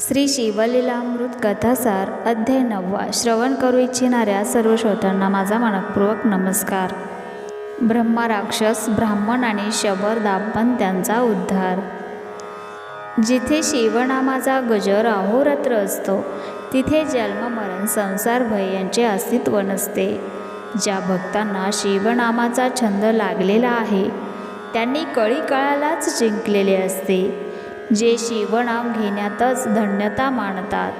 श्री शिवलीलामृत कथासार अध्याय नववा श्रवण करू इच्छिणाऱ्या सर्व श्रोत्यांना माझा मनपूर्वक नमस्कार. ब्रह्मराक्षस ब्राह्मण आणि शबर दापन त्यांचा उद्धार. जिथे शिवनामाचा गजर अहोरात्र असतो तिथे जन्ममरण संसार भय यांचे अस्तित्व नसते. ज्या भक्तांना शिवनामाचा छंद लागलेला आहे त्यांनी कळी काळालाच जिंकलेले असते. जे शिवनाम घेण्यातच धन्यता मानतात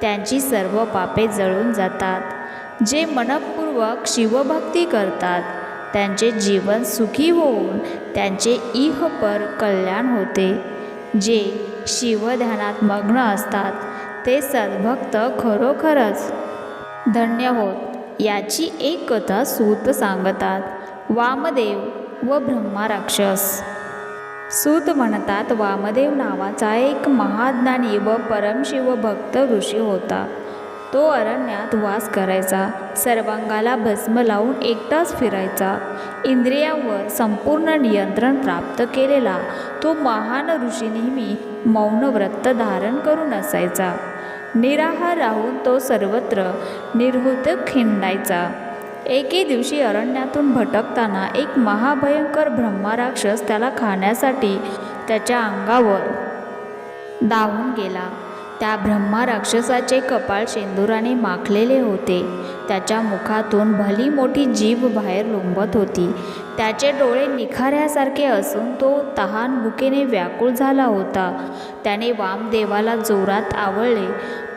त्यांची सर्व पापे जळून जातात. जे मनपूर्वक शिवभक्ती करतात त्यांचे जीवन सुखी होऊन त्यांचे इहपर कल्याण होते. जे शिवध्यानात मग्न असतात ते सद्भक्त खरोखरच धन्य होत याची एक कथा सूत सांगतात. वामदेव व ब्रह्मा राक्षस सूत म्हणतात वामदेव नावाचा एक महाज्ञानी व परमशिव भक्त ऋषी होता. तो अरण्यात वास करायचा सर्वांगाला भस्म लावून एकटाच फिरायचा. इंद्रियांवर संपूर्ण नियंत्रण प्राप्त केलेला तो महान ऋषी नेहमी मौन व्रत धारण करून असायचा. निराहार राहून तो सर्वत्र निर्हूत खिंडायचा. एके दिवशी अरण्यातून भटकताना एक महाभयंकर ब्रह्मराक्षस त्याला खाण्यासाठी त्याच्या अंगावर धावून गेला. त्या ब्रह्मराक्षसाचे कपाळ शेंदुराने माखलेले होते. त्याच्या मुखातून भली मोठी जीभ बाहेर लोंबत होती. त्याचे डोळे निखाऱ्यासारखे असून तो तहान भुकेने व्याकुळ झाला होता. त्याने वामदेवाला जोरात आवळले.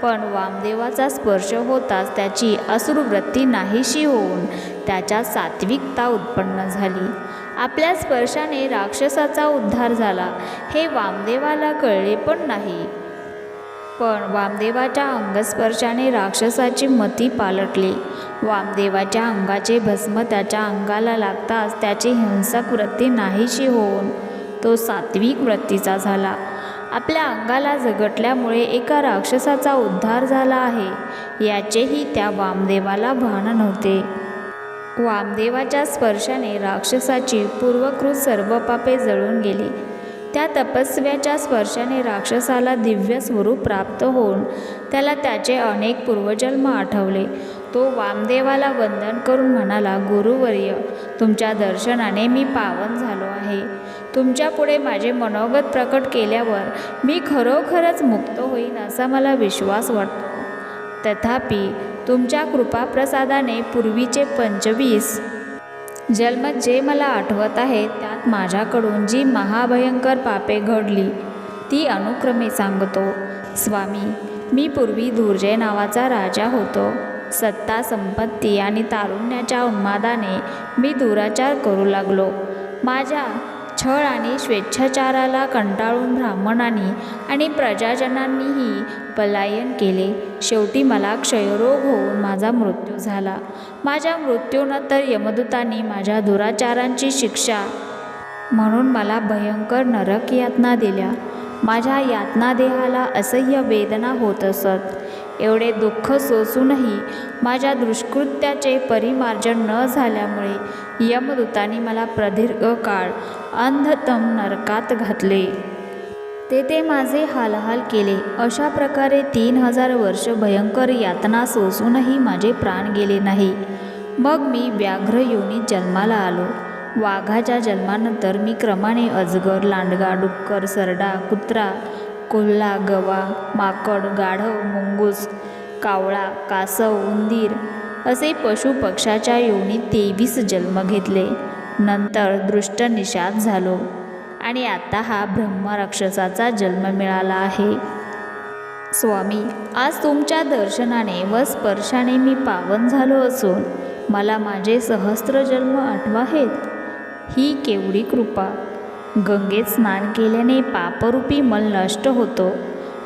पण वामदेवाचा स्पर्श होताच त्याची असुरवृत्ती नाहीशी होऊन त्याच्या सात्विकता उत्पन्न झाली. आपल्या स्पर्शाने राक्षसाचा उद्धार झाला. हे वामदेवाला कळले पण नाही. पण वामदेवाच्या अंगस्पर्शाने राक्षसाची मती पालटली. वामदेवाच्या अंगाचे भस्म त्याच्या अंगाला लागताच त्याची हिंसक वृत्ती नाहीशी होऊन तो सात्विक वृत्तीचा झाला. आपल्या अंगाला झगटल्यामुळे एका राक्षसाचा उद्धार झाला आहे. याचेही त्या वामदेवाला भान नव्हते. वामदेवाच्या स्पर्शाने राक्षसाची पूर्वकृत सर्व पापे जळून गेली. त्या तपस्व्याच्या स्पर्शाने राक्षसाला दिव्य स्वरूप प्राप्त होऊन त्याला त्याचे अनेक पूर्वजन्म आठवले. तो वामदेवाला वंदन करून म्हणाला गुरुवर्य तुमच्या दर्शनाने मी पावन झालो आहे. तुमच्यापुढे माझे मनोगत प्रकट केल्यावर मी खरोखरच मुक्त होईन असा मला विश्वास वाटतो. तथापि तुमच्या कृपाप्रसादाने पूर्वीचे पंचवीस जन्म जे मला आठवत आहे त्यात माझ्याकडून जी महाभयंकर पापे घडली ती अनुक्रमे सांगतो. स्वामी मी पूर्वी दुर्जय नावाचा राजा होतो. सत्ता संपत्ती आणि तारुण्याच्या उन्मादाने मी दुराचार करू लागलो. माझ्या छळ आणि स्वेच्छाचाराला कंटाळून ब्राह्मणांनी आणि प्रजाजनांनीही पलायन केले. शेवटी मला क्षयरोग होऊन माझा मृत्यू झाला. माझ्या मृत्यूनंतर यमदूतांनी माझ्या दुराचारांची शिक्षा म्हणून मला भयंकर नरक यातना दिल्या. माझ्या यातनादेहाला असह्य वेदना होत असत. एवढे दुःख सोसूनही माझ्या दुष्कृत्याचे परिमार्जन न झाल्यामुळे यमदूताने मला प्रदीर्घ काळ अंधतम नरकात घातले. तेथे माझे हालहाल केले. अशा प्रकारे तीन हजार वर्ष भयंकर यातना सोसूनही माझे प्राण गेले नाही. मग मी व्याघ्र योनीत जन्माला आलो. वाघाच्या जन्मानंतर मी क्रमाने अजगर लांडगा डुक्कर सरडा कुत्रा कोल्हा गवा माकड गाढव मुंगूस कावळा कासव उंदीर असे पशुपक्षाच्या योनी तेवीस जन्म घेतले. नंतर दृष्ट निषाद झालो आणि आता हा ब्रह्मराक्षसाचा जन्म मिळाला आहे. स्वामी आज तुमच्या दर्शनाने व स्पर्शाने मी पावन झालो असून मला माझे सहस्त्र जन्म आठवाहेत ही केवढी कृपा. गंगेत स्नान केल्याने पापरूपी मल नष्ट होतो.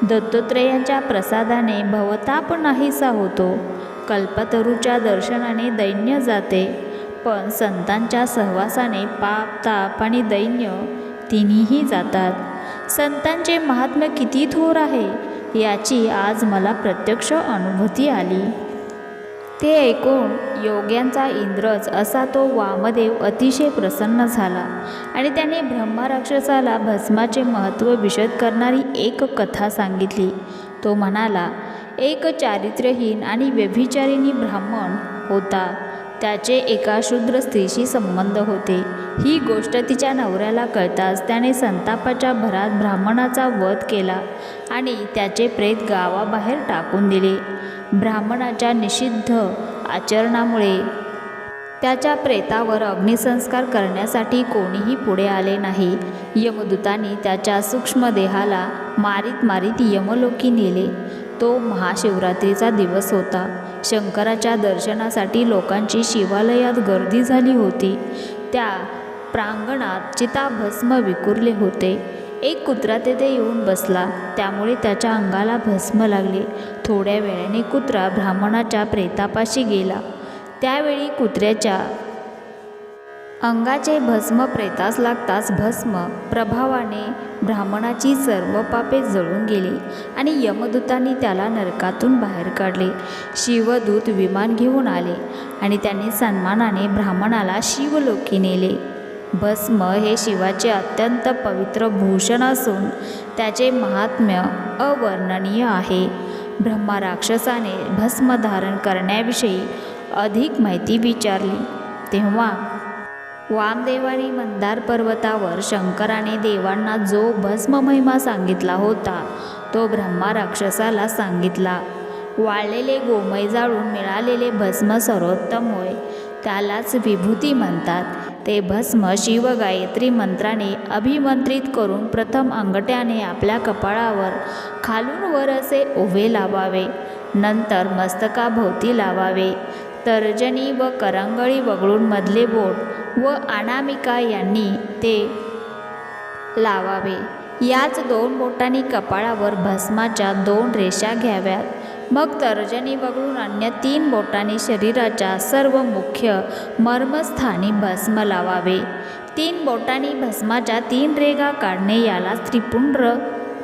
दत्तोत्रेयांच्या प्रसादाने भवताप नाहीसा होतो. कल्पतरूच्या दर्शनाने दैन्य जाते. पण संतांच्या सहवासाने पाप ताप आणि दैन्य तिन्हीही जातात. संतांचे महात्म्य किती थोर आहे याची आज मला प्रत्यक्ष अनुभूती आली. ते ऐकून योग्यांचा इंद्रज असा तो वामदेव अतिशय प्रसन्न झाला आणि त्याने ब्रह्मराक्षसाला भस्माचे महत्त्व विशद करणारी एक कथा सांगितली. तो म्हणाला एक चारित्र्यहीन आणि व्यभिचारिणी ब्राह्मण होता. त्याचे एका शूद्र स्त्रीशी संबंध होते. ही गोष्ट तिच्या नवऱ्याला कळताच त्याने संतापाच्या भरात ब्राह्मणाचा वध केला आणि त्याचे प्रेत गावाबाहेर टाकून दिले. ब्राह्मणाच्या निषिद्ध आचरणामुळे. त्याच्या प्रेतावर अग्निसंस्कार करण्यासाठी कोणीही पुढे आले नाही. यमदूतांनी त्याच्या सूक्ष्म देहाला मारीत मारीत यमलोकी नेले. तो महाशिवरात्रीचा दिवस होता. शंकराच्या दर्शनासाठी लोकांची शिवालयात गर्दी झाली होती. त्या प्रांगणात चिताभस्म विकुरले होते. एक कुत्रा तेथे येऊन बसला. त्यामुळे त्याच्या अंगाला भस्म लागले. थोड्या वेळाने कुत्रा ब्राह्मणाच्या प्रेतापाशी गेला. त्यावेळी कुत्र्याच्या अंगाचे भस्म प्रेतास लागताच भस्म प्रभावाने ब्राह्मणाची सर्व पापे जळून गेली आणि यमदूतांनी त्याला नरकातून बाहेर काढले. शिवदूत विमान घेऊन आले आणि त्यांनी सन्मानाने ब्राह्मणाला शिवलोकी नेले. भस्म हे शिवाचे अत्यंत पवित्र भूषण असून त्याचे महात्म्य अवर्णनीय आहे. ब्रह्मा राक्षसाने भस्म धारण करण्याविषयी अधिक माहिती विचारली. तेव्हा वामदेवाने मंदार पर्वतावर शंकराने देवांना जो भस्म महिमा सांगितला होता तो ब्रह्मा राक्षसाला सांगितला. वाळलेले गोमय जाळून मिळालेले भस्म सर्वोत्तम होय त्यालाच विभूती म्हणतात. ते भस्म शिवगायत्री मंत्राने अभिमंत्रित करून प्रथम अंगठ्याने आपल्या कपाळावर खालून वर असे उभे लावावे. नंतर मस्तकाभोवती लावावे. तर्जनी व करंगळी वगळून मधले बोट व अनामिका यांनी ते लावावे. याच दोन बोटांनी कपाळावर भस्माच्या दोन रेषा घ्याव्यात. मग तर्जनी वगळून अन्य तीन बोटांनी शरीराच्या सर्व मुख्य मर्मस्थानी भस्म लावावे. तीन बोटांनी भस्माच्या तीन रेगा काढणे याला त्रिपुंड्र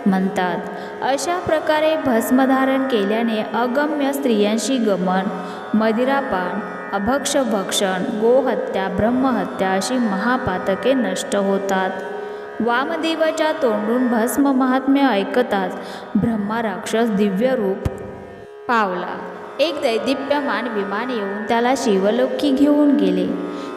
म्हणतात. अशा प्रकारे भस्मधारण केल्याने अगम्य स्त्रियांशी गमन मदिरापान अभक्ष भक्षण गोहत्या ब्रह्महत्या अशी महापातके नष्ट होतात. वामदेवाच्या तोंडून भस्म महात्म्य ऐकताच ब्रह्मा राक्षस दिव्य रूप पावला. एक दैदिप्यमान विमान येऊन त्याला शिवलोकी घेऊन गेले.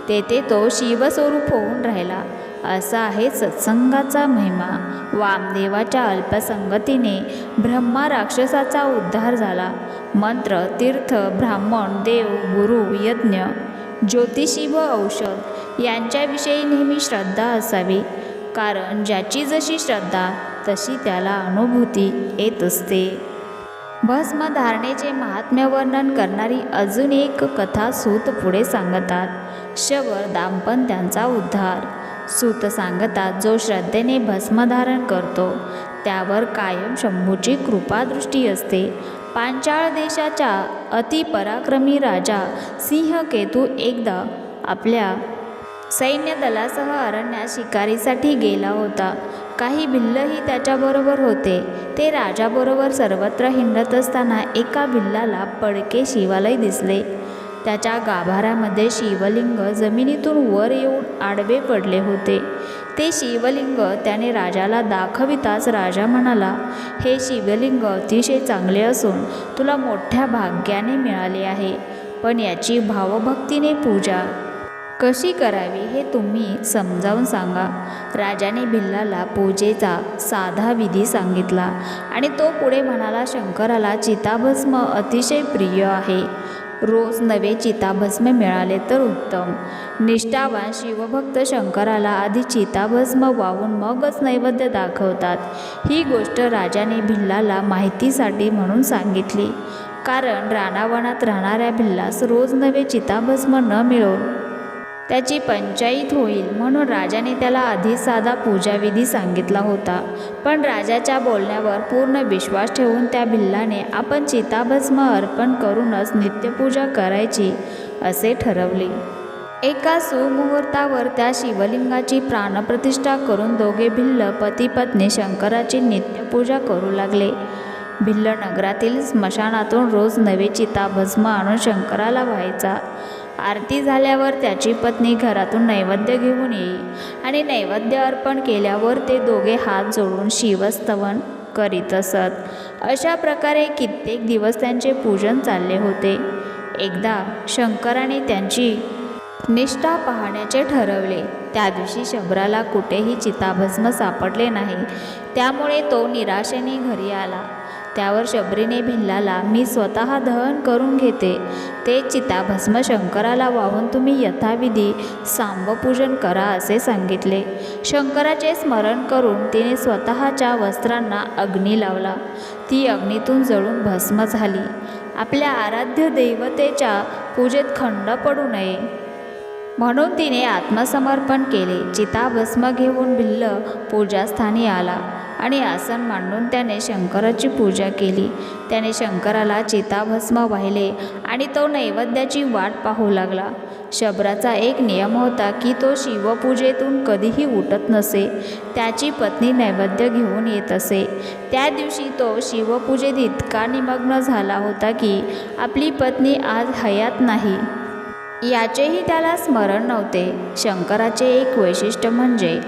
तेथे तो शिवस्वरूप होऊन राहिला. असा आहे सत्संगाचा महिमा. वामदेवाच्या अल्पसंगतीने ब्रह्मा राक्षसाचा उद्धार झाला. मंत्र तीर्थ ब्राह्मण देव गुरु यज्ञ ज्योतिषी व औषध यांच्याविषयी नेहमी श्रद्धा असावी. कारण ज्याची जशी श्रद्धा तशी त्याला अनुभूती येत असते. भस्म धारणेचे महात्म्य वर्णन करणारी अजून एक कथा सूत पुढे सांगतात. शवर दाम्पत्यांचा उद्धार. सूत सांगतात जो श्रद्धेने भस्मधारण करतो त्यावर कायम शंभूची कृपादृष्टी असते. पांचाळ देशाच्या अतिपराक्रमी राजा सिंहकेतू एकदा आपल्या सैन्यदलासह अरण्यात शिकारीसाठी गेला होता. काही भिल्लही त्याच्याबरोबर होते. ते राजाबरोबर सर्वत्र हिंडत असताना एका भिल्लाला पडके शिवालय दिसले. त्याच्या गाभाऱ्यामध्ये शिवलिंग जमिनीतून वर येऊन आडवे पडले होते. ते शिवलिंग त्याने राजाला दाखविताच राजा म्हणाला हे शिवलिंग अतिशय चांगले असून तुला मोठ्या भाग्याने मिळाले आहे. पण याची भावभक्तीने पूजा कशी करावी हे तुम्ही समजावून सांगा. राजाने भिल्लाला पूजेचा साधा विधी सांगितला आणि तो पुढे म्हणाला शंकराला चिताभस्म अतिशय प्रिय आहे. रोज नवे चिताभस्म मिळाले तर उत्तम. निष्ठावान शिवभक्त शंकराला आधी चिताभस्म वाहून मगच नैवेद्य दाखवतात. ही गोष्ट राजाने भिल्लाला माहितीसाठी म्हणून सांगितली. कारण रानावनात राहणाऱ्या भिल्लास रोज नवे चिताभस्म न मिळवून त्याची पंचाईत होईल म्हणून राजाने त्याला आधी साधा पूजाविधी सांगितला होता. पण राजाच्या बोलण्यावर पूर्ण विश्वास ठेवून त्या भिल्लाने आपण चिताभस्म अर्पण करूनच नित्यपूजा करायची असे ठरवले. एका सुमुहूर्तावर त्या शिवलिंगाची प्राणप्रतिष्ठा करून दोघे भिल्ल पती पत्नी शंकराची नित्यपूजा करू लागले. भिल्ल नगरातील स्मशानातून रोज नवे चिताभस्म आणून शंकराला व्हायचा. आरती झाल्यावर त्याची पत्नी घरातून नैवेद्य घेऊन येई आणि नैवेद्य अर्पण केल्यावर ते दोघे हात जोडून शिवस्तवन करीत असत. अशा प्रकारे कित्येक दिवस त्यांचे पूजन चालले होते. एकदा शंकराने त्यांची निष्ठा पाहण्याचे ठरवले. त्या दिवशी शबराला कुठेही चिताभस्म सापडले नाही. त्यामुळे तो निराशेने घरी आला. त्यावर शबरीने भिल्लाला मी स्वतः दहन करून घेते. ते चिता भस्म शंकराला वाहून तुम्ही यथाविधी सांबपूजन करा असे सांगितले. शंकराचे स्मरण करून तिने स्वतःच्या वस्त्रांना अग्नी लावला. ती अग्नीतून जळून भस्म झाली. आपल्या आराध्य दैवतेच्या पूजेत खंड पडू नये. म्हणून तिने आत्मसमर्पण केले. चिताभस्म घेऊन भिल्ल पूजास्थानी आला. आणि आसन मांडून त्याने शंकराची पूजा केली. त्याने शंकराला चिताभस्म वाहिले आणि तो नैवेद्याची वाट पाहू लागला. शबराचा एक नियम होता की तो शिवपूजेतून कधीही उठत नसे. त्याची पत्नी नैवेद्य घेऊन येत असे. त्या दिवशी तो शिवपूजेत इतका निमग्न झाला होता की आपली पत्नी आज हयात नाही. याचेही त्याला स्मरण नव्हते. शंकराचे एक वैशिष्ट्य म्हणजे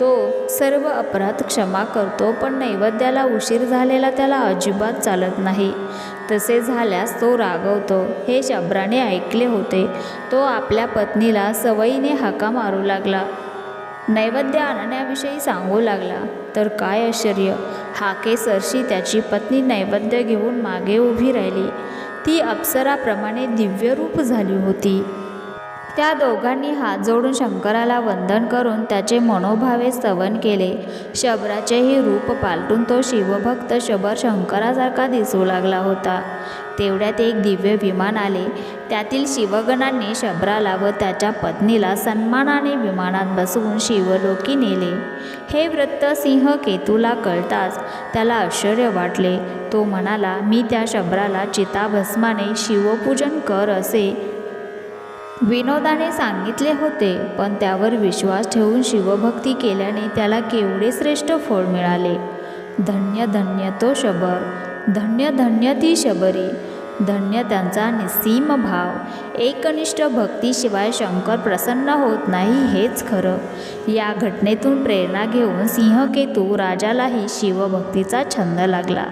तो सर्व अपराध क्षमा करतो पण नैवेद्याला उशीर झालेला त्याला अजिबात चालत नाही. तसे झाल्यास तो रागवतो. हे शबराने ऐकले होते. तो आपल्या पत्नीला सवयीने हाका मारू लागला. नैवेद्य आणण्याविषयी सांगू लागला. तर काय आश्चर्य! हाके सरशी त्याची पत्नी नैवेद्य घेऊन मागे उभी राहिली. ती अप्सराप्रमाणे दिव्यरूप झाली होती. त्या दोघांनी हात जोडून शंकराला वंदन करून त्याचे मनोभावे स्तवन केले. शबराचेही रूप पालटून तो शिवभक्त शबर शंकरासारखा दिसू लागला होता. तेवढ्यात एक दिव्य विमान आले. त्यातील शिवगणांनी शबराला व त्याच्या पत्नीला सन्मानाने विमानात बसवून शिवलोकी नेले. हे वृत्त सिंह केतूला कळताच त्याला आश्चर्य वाटले. तो म्हणाला मी त्या शबराला चिताभस्माने शिवपूजन कर असे विनोदाने सांगितले होते पण त्यावर विश्वास ठेवून शिवभक्ती केल्याने त्याला केवढे श्रेष्ठ फळ मिळाले. धन्य धन्य तो शबर धन्य धन्य ती शबरी धन्य त्यांचा निसीम भाव. एकनिष्ठ भक्तीशिवाय शंकर प्रसन्न होत नाही हेच खरं. या घटनेतून प्रेरणा घेऊन सिंहकेतू राजालाही शिवभक्तीचा छंद लागला.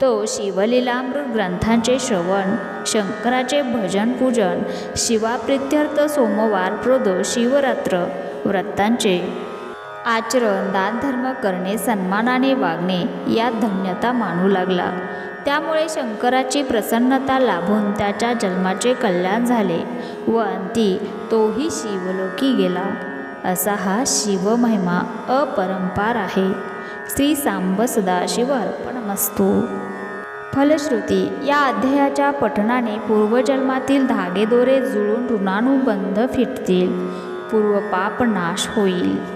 तो शिवलीलामृत ग्रंथांचे श्रवण शंकराचे भजन पूजन शिवाप्रित्यर्थ सोमवार प्रदोष शिवरात्र व्रतांचे आचरण दानधर्म करणे सन्मानाने वागणे यात धन्यता मानू लागला. त्यामुळे शंकराची प्रसन्नता लाभून त्याच्या जन्माचे कल्याण झाले व अंती तोही शिवलोकी गेला. असा हा शिवमहिमा अपरंपार आहे. श्री सांब सदाशिव अर्पणमस्तू फलश्रुती या अध्यायाच्या पठणाने पूर्वजन्मातील धागेदोरे जुळून ऋणानुबंध फिटतील. पूर्वपाप नाश होईल.